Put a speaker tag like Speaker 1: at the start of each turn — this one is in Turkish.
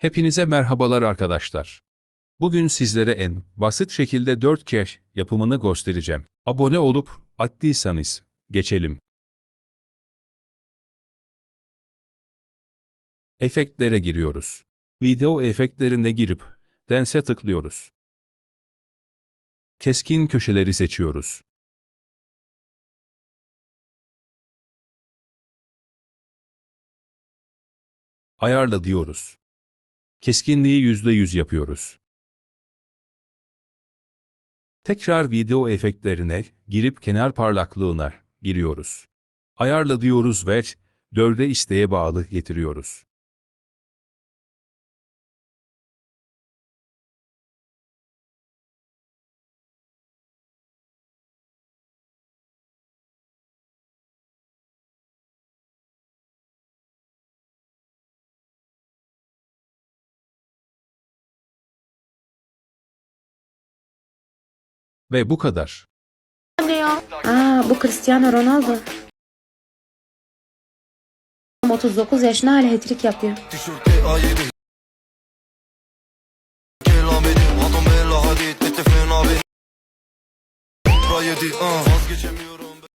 Speaker 1: Hepinize merhabalar arkadaşlar. Bugün sizlere en basit şekilde 4K yapımını göstereceğim. Abone olup attıysanız geçelim. Efektlere giriyoruz. Video efektlerine girip Dance'e tıklıyoruz. Keskin köşeleri seçiyoruz. Ayarla diyoruz. Keskinliği %100 yapıyoruz. Tekrar video efektlerine girip kenar parlaklığına giriyoruz. Ayarla diyoruz ve 4'e isteğe bağlı getiriyoruz. Ve bu kadar.
Speaker 2: Ne ya? Aa bu Cristiano Ronaldo. 39 yaşında hala hat-trick yapıyor.
Speaker 3: Tişörtte A7 Kelamedi Adam bella hadid Etti fena beni Ra yedi. Vazgeçemiyorum